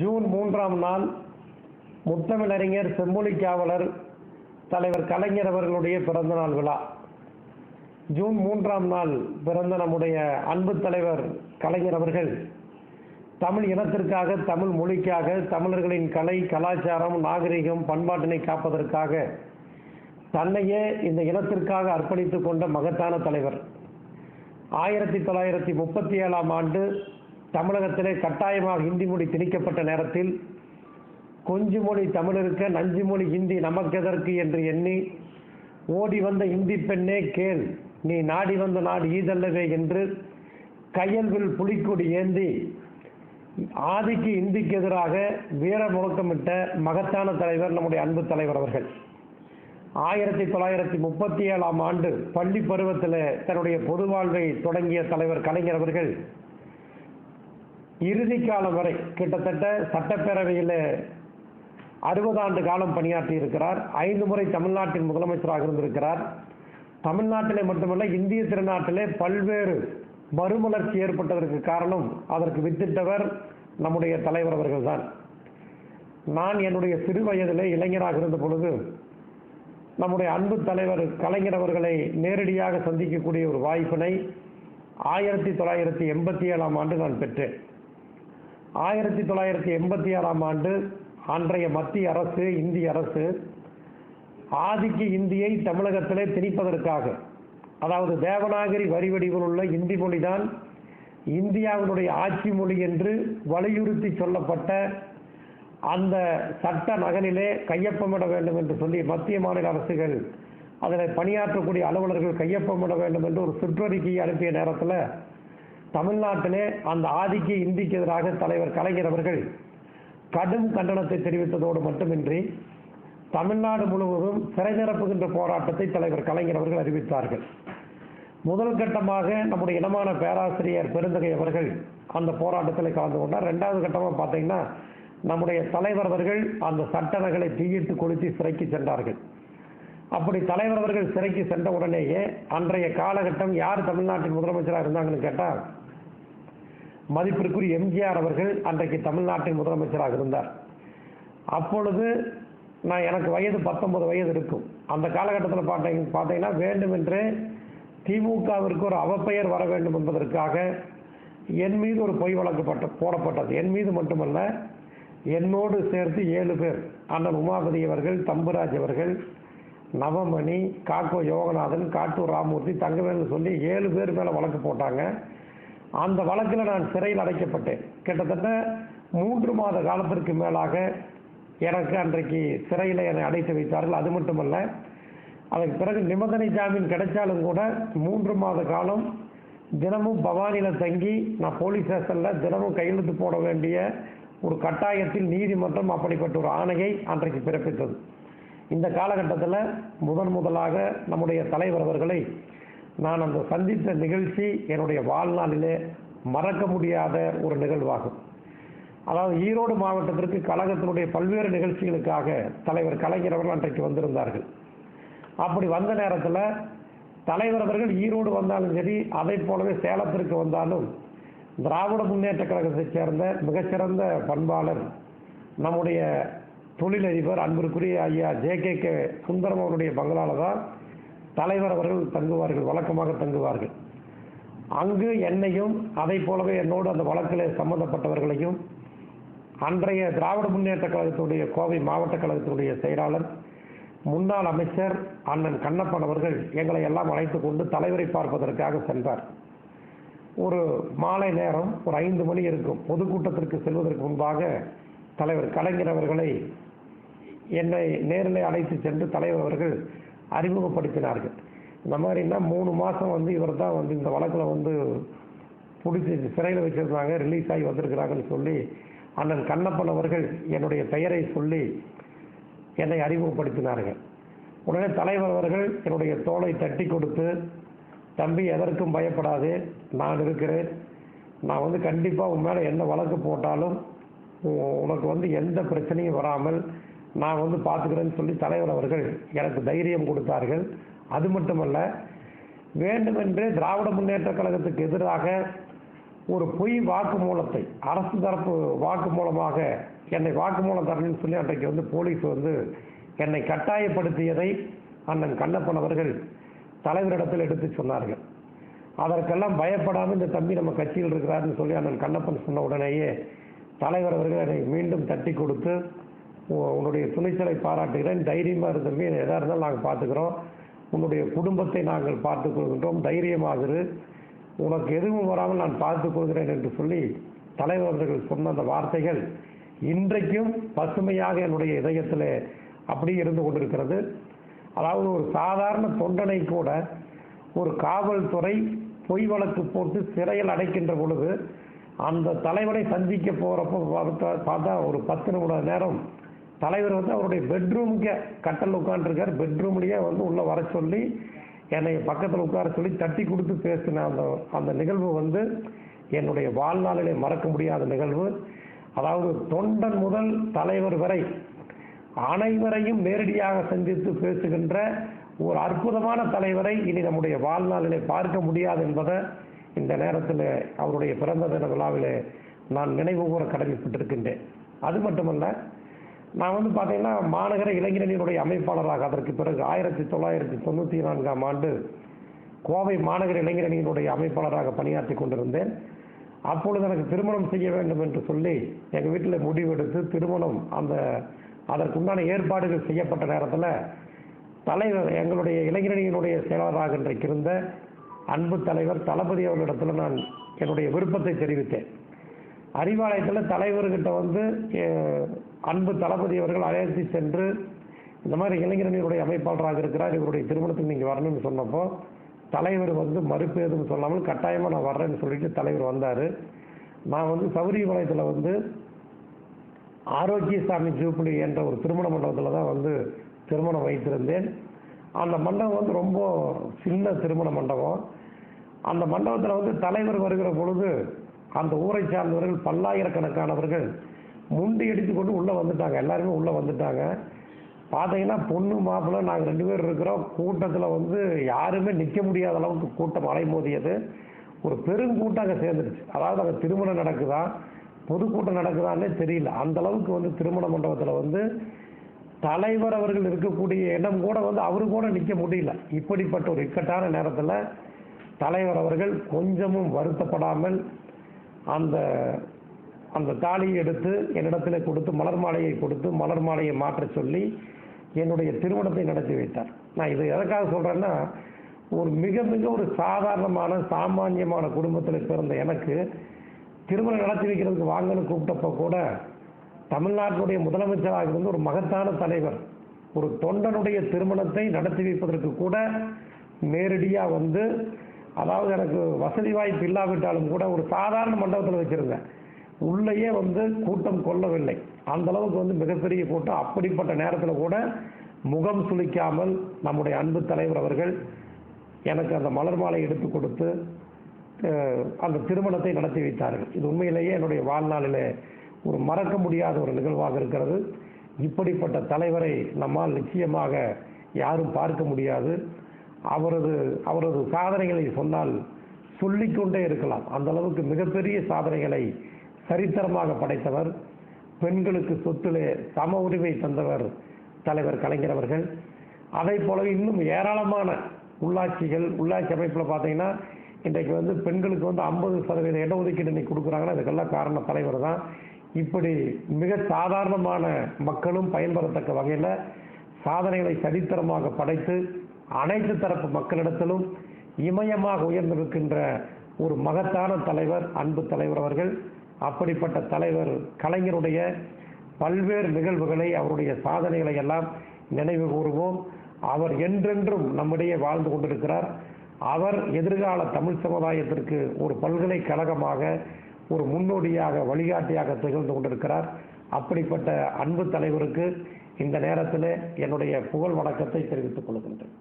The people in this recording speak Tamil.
ஜூன் மூன்றாம் நாள் முத்தமிழறிஞர் செம்மொழி காவலர் தலைவர் கலைஞர் அவர்களுடைய பிறந்த நாள் விழா. ஜூன் மூன்றாம் நாள் பிறந்த நம்முடைய அன்பு தலைவர் கலைஞர் அவர்கள் தமிழ் இனத்திற்காக தமிழ் மொழிக்காக தமிழர்களின் கலை கலாச்சாரம் நாகரிகம் பண்பாட்டினை காப்பதற்காக தன்னையே இந்த இனத்திற்காக அர்ப்பணித்துக் கொண்ட மகத்தான தலைவர். ஆயிரத்தி தொள்ளாயிரத்தி முப்பத்தி ஏழாம் ஆண்டு தமிழகத்திலே கட்டாயமாக ஹிந்தி மொழி திணிக்கப்பட்ட நேரத்தில் கொஞ்சு மொழி தமிழருக்க நஞ்சு மொழி ஹிந்தி நமக்கெதற்கு என்று எண்ணி ஓடி வந்த இந்தி பெண்ணே கேள் நீ நாடி வந்த நாடு ஈதல்லவே என்று கையல்வில் புலிக்கொடி ஏந்தி ஆதிக்கு இந்திக்கு எதிராக வீர முழக்கமிட்ட மகத்தான தலைவர் நம்முடைய அன்பு தலைவர் அவர்கள். ஆயிரத்தி தொள்ளாயிரத்தி முப்பத்தி ஏழாம் ஆண்டு பள்ளி பருவத்தில் தன்னுடைய பொது வாழ்வை தொடங்கிய தலைவர் கலைஞர் அவர்கள் இறுதி காலம் வரை கிட்டத்தட்ட சட்டப்பேரவையில் அறுபது ஆண்டு காலம் பணியாற்றி இருக்கிறார். ஐந்து முறை தமிழ்நாட்டின் முதலமைச்சராக இருந்திருக்கிறார். தமிழ்நாட்டிலே மட்டுமல்ல இந்திய திருநாட்டிலே பல்வேறு மறுமலர்ச்சி ஏற்பட்டதற்கு காரணம் அதற்கு வித்திட்டவர் நம்முடைய தலைவர் அவர்கள் தான் நான் என்னுடைய சிறு வயதிலே இளைஞராக இருந்த பொழுது நம்முடைய அன்பு தலைவர் கலைஞர் அவர்களை நேரடியாக சந்திக்கக்கூடிய ஒரு வாய்ப்பினை ஆயிரத்தி தொள்ளாயிரத்தி எண்பத்தி ஏழாம் ஆண்டு நான் பெற்றேன். ஆயிரத்தி தொள்ளாயிரத்தி எண்பத்தி ஆறாம் ஆண்டு அன்றைய மத்திய அரசு இந்திய அரசு ஆதிக்க இந்தியை தமிழகத்திலே திணிப்பதற்காக அதாவது தேவநாகரி வரி வடிவில் உள்ள இந்தி மொழிதான் இந்தியாவினுடைய ஆட்சி மொழி என்று வலியுறுத்தி சொல்லப்பட்ட அந்த சட்ட நகலிலே கையொப்பமிட வேண்டும் என்று சொல்லி மத்திய மாநில அரசுகள் அதில் பணியாற்றக்கூடிய அலுவலர்கள் கையொப்பமிட வேண்டும் என்று ஒரு சுற்றறிக்கையை அனுப்பிய நேரத்தில் தமிழ்நாட்டிலே அந்த ஆதிக்க இந்திக்கு எதிராக தலைவர் கலைஞர் அவர்கள் கடும் கண்டனத்தை தெரிவித்ததோடு மட்டுமின்றி தமிழ்நாடு முழுவதும் சிறை நிரப்புகின்ற போராட்டத்தை தலைவர் கலைஞர் அவர்கள் அறிவித்தார்கள். முதல் கட்டமாக நம்முடைய இனமான பேராசிரியர் பெருந்தகை அவர்கள் அந்த போராட்டத்தில் கலந்து கொண்டார். ரெண்டாவது கட்டமாக பார்த்தீங்கன்னா நம்முடைய தலைவர் அவர்கள் அந்த சட்ட நகலை தீயிட்டு கொளுத்தி சிறைக்கு சென்றார்கள். அப்படி தலைவர் அவர்கள் சிறைக்கு சென்ற உடனேயே அன்றைய காலகட்டம் யார் தமிழ்நாட்டின் முதலமைச்சராக இருந்தாங்கன்னு கேட்டால் மதிப்பிற்குரிய எம்ஜிஆர் அவர்கள் அன்றைக்கு தமிழ்நாட்டின் முதலமைச்சராக இருந்தார். அப்பொழுது நான் எனக்கு வயது பத்தொன்பது வயது இருக்கும். அந்த காலகட்டத்தில் பார்த்தீங்க பார்த்தீங்கன்னா வேண்டுமென்றே திமுகவிற்கு ஒரு அவப்பெயர் வர வேண்டும் என்பதற்காக என் மீது ஒரு பொய் வழக்கப்பட்ட போடப்பட்டது. என் மீது மட்டுமல்ல என்னோடு சேர்த்து ஏழு பேர் அண்ணன் உமாபதி அவர்கள் தம்புராஜ் அவர்கள் நவமணி காக்கோ யோகநாதன் காட்டூர் ராமூர்த்தி தங்கவேல்னு சொல்லி ஏழு பேர் மேலே வழக்கு போட்டாங்க. அந்த வழக்கில் நான் சிறையில் அடைக்கப்பட்டேன். கிட்டத்தட்ட மூன்று மாத காலத்திற்கு மேலாக எனக்கு அன்றைக்கு சிறையில் என்னை அடைத்து வைத்தார்கள். அது மட்டுமல்ல அதற்கு பிறகு நிபந்தனை ஜாமீன் கிடைச்சாலும் கூட மூன்று மாத காலம் தினமும் பவானியில் தங்கி நான் போலீஸ் ஸ்டேஷனில் தினமும் கையெழுத்து போட வேண்டிய ஒரு கட்டாயத்தில் நீதிமன்றம் அப்படிப்பட்ட ஒரு ஆணையை அன்றைக்கு பிறப்பித்தது. இந்த காலகட்டத்தில் முதன் முதலாக நம்முடைய தலைவர் அவர்களை நான் அந்த சந்தித்த நிகழ்ச்சி என்னுடைய வாழ்நாளிலே மறக்க முடியாத ஒரு நிகழ்வாகும். அதாவது ஈரோடு மாவட்டத்திற்கு கழகத்தினுடைய பல்வேறு நிகழ்ச்சிகளுக்காக தலைவர் கலைஞர் அவர்கள் அன்றைக்கு வந்திருந்தார்கள். அப்படி வந்த நேரத்தில் தலைவர் அவர்கள் ஈரோடு வந்தாலும் சரி அதை போலவே சேலத்திற்கு வந்தாலும் திராவிட முன்னேற்ற கழகத்தைச் சேர்ந்த மிகச்சிறந்த பண்பாளர் நம்முடைய தொழிலதிபர் அன்பிற்குரிய ஐயா ஜே கே கே சுந்தரம் அவருடைய பங்களாவில் தான் தலைவர் அவர்கள் தங்குவார்கள் வழக்கமாக தங்குவார்கள். அங்கு என்னையும் அதை போலவே என்னோடு அந்த வழக்கில் சம்பந்தப்பட்டவர்களையும் அன்றைய திராவிட முன்னேற்ற கழகத்துடைய கோவை மாவட்ட கழகத்தினுடைய செயலாளர் முன்னாள் அமைச்சர் அண்ணன் கண்ணப்பன் அவர்கள் எங்களை எல்லாம் அழைத்து கொண்டு தலைவரை பார்ப்பதற்காக சென்றார். ஒரு மாலை நேரம் ஒரு ஐந்து மணி இருக்கும். பொதுக்கூட்டத்திற்கு செல்வதற்கு முன்பாக தலைவர் கலைஞர் அவர்களை என்னை நேரில் அழைத்து சென்று தலைவர் அவர்கள் அறிமுகப்படுத்தினார்கள். இந்த மாதிரின்னா மூணு மாதம் வந்து இவர் தான் வந்து இந்த வழக்கில் வந்து பிடிச்சி சிறையில் வச்சுருந்தாங்க ரிலீஸ் ஆகி வந்திருக்கிறாங்கன்னு சொல்லி அண்ணன் கண்ணப்பன் அவர்கள் என்னுடைய பெயரை சொல்லி என்னை அறிமுகப்படுத்தினார்கள். உடனே தலைவர் அவர்கள் என்னுடைய தோலை தட்டி கொடுத்து தம்பி எதற்கும் பயப்படாது நான் இருக்கிறேன். நான் வந்து கண்டிப்பாக உன் மேலே என்ன வழக்கு போட்டாலும் உனக்கு வந்து எந்த பிரச்சனையும் வராமல் நான் வந்து பார்த்துக்கிறேன்னு சொல்லி தலைவர் அவர்கள் எனக்கு தைரியம் கொடுத்தார்கள். அது மட்டுமல்ல வேண்டுமென்றே திராவிட முன்னேற்ற கழகத்துக்கு எதிராக ஒரு பொய் வாக்குமூலத்தை அரசு தரப்பு வாக்குமூலமாக என்னை வாக்குமூலம் தரணும்னு சொல்லி அன்றைக்கு வந்து போலீஸ் வந்து என்னை கட்டாயப்படுத்தியதை அண்ணன் கண்ணப்பன் அவர்கள் தலைவரிடத்தில் எடுத்து சொன்னார்கள். அதற்கெல்லாம் பயப்படாமல் இந்த தம்பி நம்ம கட்சியில் இருக்கிறாருன்னு சொல்லி அண்ணன் கண்ணப்பன் சொன்ன உடனேயே தலைவர் அவர்கள் என்னை மீண்டும் தட்டி கொடுத்து உன்னுடைய துணிச்சலை பாராட்டுகிறேன். தைரியமாக இருந்திருக்கு எதாக இருந்தாலும் நாங்கள் பார்த்துக்கிறோம். உன்னுடைய குடும்பத்தை நாங்கள் பார்த்துக் கொள்கின்றோம். தைரியமாக உனக்கு எதுவும் வராமல் நான் பார்த்துக் கொள்கிறேன் என்று சொல்லி தலைவர் அவர்கள் சொன்ன அந்த வார்த்தைகள் இன்றைக்கும் பசுமையாக என்னுடைய இதயத்தில் அப்படியே இருந்து கொண்டிருக்கிறது. அதாவது ஒரு சாதாரண தொண்டனை கூட ஒரு காவல்துறை பொய் வழக்கு போட்டு சிறையில் அடைக்கின்ற பொழுது அந்த தலைவரை சந்திக்க போகிறப்போ பார்த்தா பார்த்தா ஒரு பத்து நிமிட நேரம் தலைவர் வந்து அவருடைய பெட்ரூமுக்கே கட்டல் உட்காந்துருக்கார் பெட்ரூம்லேயே வந்து உள்ளே வர சொல்லி என்னை பக்கத்தில் உட்கார சொல்லி தட்டி கொடுத்து பேசின அந்த அந்த நிகழ்வு வந்து என்னுடைய வாழ்நாளிலே மறக்க முடியாத நிகழ்வு. அதாவது தொண்டன் முதல் தலைவர் வரை அனைவரையும் நேரடியாக சந்தித்து பேசுகின்ற ஒரு அற்புதமான தலைவரை இனி நம்முடைய வாழ்நாளிலே பார்க்க முடியாது என்பதை இந்த நேரத்தில் அவருடைய பிறந்த தின விழாவிலே நான் நினைவு கூற கடமைப்பட்டிருக்கின்றேன். அது மட்டுமல்ல நான் வந்து பார்த்தீங்கன்னா மாநகர இளைஞரணியினுடைய அமைப்பாளராக அதற்கு பிறகு ஆயிரத்தி தொள்ளாயிரத்தி தொண்ணூற்றி நான்காம் ஆண்டு கோவை மாநகர இளைஞரணியினுடைய அமைப்பாளராக பணியாற்றி கொண்டிருந்தேன். அப்பொழுது எனக்கு திருமணம் செய்ய வேண்டும் என்று சொல்லி எங்கள் வீட்டில் முடிவெடுத்து திருமணம் அந்த அதற்குண்டான ஏற்பாடுகள் செய்யப்பட்ட நேரத்தில் தலைவர் எங்களுடைய இளைஞரணியினுடைய செயலாளராக இன்றைக்கு இருந்த அன்பு தலைவர் தளபதி அவர்களிடத்தில் நான் என்னுடைய விருப்பத்தை தெரிவித்தேன். அறிவாலயத்தில் தலைவர்கிட்ட வந்து அன்பு தளபதி அவர்கள் அழைத்து சென்று இந்த மாதிரி இளைஞரணியுடைய அமைப்பாளராக இருக்கிறார் இவருடைய திருமணத்துக்கு நீங்கள் வரணும்னு சொன்னப்போ தலைவர் வந்து மறுப்பு எதுவும் சொல்லாமல் கட்டாயமாக நான் வர்றேன்னு சொல்லிட்டு தலைவர் வந்தார். நான் வந்து சௌரி வளையத்தில் வந்து ஆரோக்கியசாமி ஜூப்ளி என்ற ஒரு திருமண மண்டபத்தில் தான் வந்து திருமணம் வைத்திருந்தேன். அந்த மண்டபம் வந்து ரொம்ப சின்ன திருமண மண்டபம். அந்த மண்டபத்தில் வந்து தலைவர் வருகிற பொழுது அந்த ஊரை சார்ந்தவர்கள் பல்லாயிரக்கணக்கானவர்கள் முண்டி அடித்து கொண்டு உள்ளே வந்துட்டாங்க. எல்லாருமே உள்ளே வந்துட்டாங்க. பார்த்தீங்கன்னா பொண்ணு மாப்பிள்ளை நாங்கள் ரெண்டு பேர் இருக்கிறோம். கூட்டத்தில் வந்து யாருமே நிற்க முடியாத அளவுக்கு கூட்டம் அலைமோதியது. ஒரு பெருங்கூட்டம் அங்கே சேர்ந்துருச்சு. அதாவது அங்கே திருமணம் நடக்குதா பொதுக்கூட்டம் நடக்குதான்னே தெரியல. அந்த அளவுக்கு வந்து திருமண மண்டபத்தில் வந்து தலைவர் அவர்கள் இருக்கக்கூடிய இடம் கூட வந்து அவரு கூட நிற்க முடியல. இப்படிப்பட்ட ஒரு இக்கட்டான நேரத்தில் தலைவர் அவர்கள் கொஞ்சமும் வருத்தப்படாமல் அந்த அந்த தாலியை எடுத்து என்னிடத்தில் கொடுத்து மலர் மாலையை கொடுத்து மலர் மாலையை மாற்ற சொல்லி என்னுடைய திருமணத்தை நடத்தி வைத்தார். நான் இது எதற்காக சொல்கிறேன்னா ஒரு மிக மிக ஒரு சாதாரணமான சாமானியமான குடும்பத்தில் பிறந்த எனக்கு திருமணம் நடத்தி வைக்கிறதுக்கு வாங்கன்னு கூப்பிட்டப்போ கூட தமிழ்நாட்டினுடைய முதலமைச்சராக இருந்து ஒரு மகத்தான தலைவர் ஒரு தொண்டனுடைய திருமணத்தை நடத்தி வைப்பதற்கு கூட நேரடியாக வந்து அதாவது எனக்கு வசதி வாய்ப்பு இல்லாவிட்டாலும் கூட ஒரு சாதாரண மண்டபத்தில் வச்சுருந்தேன். உள்ளேயே வந்து கூட்டம் கொள்ளவில்லை. அந்த அளவுக்கு வந்து மிகப்பெரிய கூட்டம். அப்படிப்பட்ட நேரத்தில் கூட முகம் சுளிக்காமல் நம்முடைய அன்பு தலைவர் அவர்கள் எனக்கு அந்த மலர் மாலை எடுத்து கொடுத்து அந்த திருமணத்தை நடத்தி வைத்தார்கள். இது உண்மையிலேயே என்னுடைய வாழ்நாளில் ஒரு மறக்க முடியாத ஒரு நிகழ்வாக இருக்கிறது. இப்படிப்பட்ட தலைவரை நம்மால் நிச்சயமாக யாரும் பார்க்க முடியாது. அவரது அவரது சாதனைகளை சொன்னால் சொல்லிக்கொண்டே இருக்கலாம். அந்த அளவுக்கு மிகப்பெரிய சாதனைகளை சரித்திரமாக படைத்தவர். பெண்களுக்கு சொத்திலே சம உரிமை தந்தவர் தலைவர் கலைஞர் அவர்கள். அதை போலவே இன்னும் ஏராளமான உள்ளாட்சிகள் உள்ளாட்சி அமைப்பில் பார்த்தீங்கன்னா இன்றைக்கு வந்து பெண்களுக்கு வந்து ஐம்பது சதவீத இடஒதுக்கீடு இன்னைக்கு கொடுக்குறாங்கன்னா அதுக்கெல்லாம் காரணம் தலைவர் தான். இப்படி மிக சாதாரணமான மக்களும் பயன்பெறத்தக்க வகையில் சாதனைகளை சரித்திரமாக படைத்து அனைத்து தரப்பு மக்களிடத்திலும் இமயமாக உயர்ந்திருக்கின்ற ஒரு மகத்தான தலைவர் அன்பு தலைவர் அவர்கள். அப்படிப்பட்ட தலைவர் கலைஞருடைய பல்வேறு நிகழ்வுகளை அவருடைய சாதனைகளை எல்லாம் நினைவு கூறுவோம். அவர் என்றென்றும் நம்மிடையே வாழ்ந்து கொண்டிருக்கிறார். அவர் எதிர்கால தமிழ் சமுதாயத்திற்கு ஒரு பல்கலைக்கழகமாக ஒரு முன்னோடியாக வழிகாட்டியாக திகழ்ந்து கொண்டிருக்கிறார். அப்படிப்பட்ட அன்பு தலைவருக்கு இந்த நேரத்தில் என்னுடைய புகழ் வணக்கத்தை தெரிவித்துக் கொள்கின்றேன்.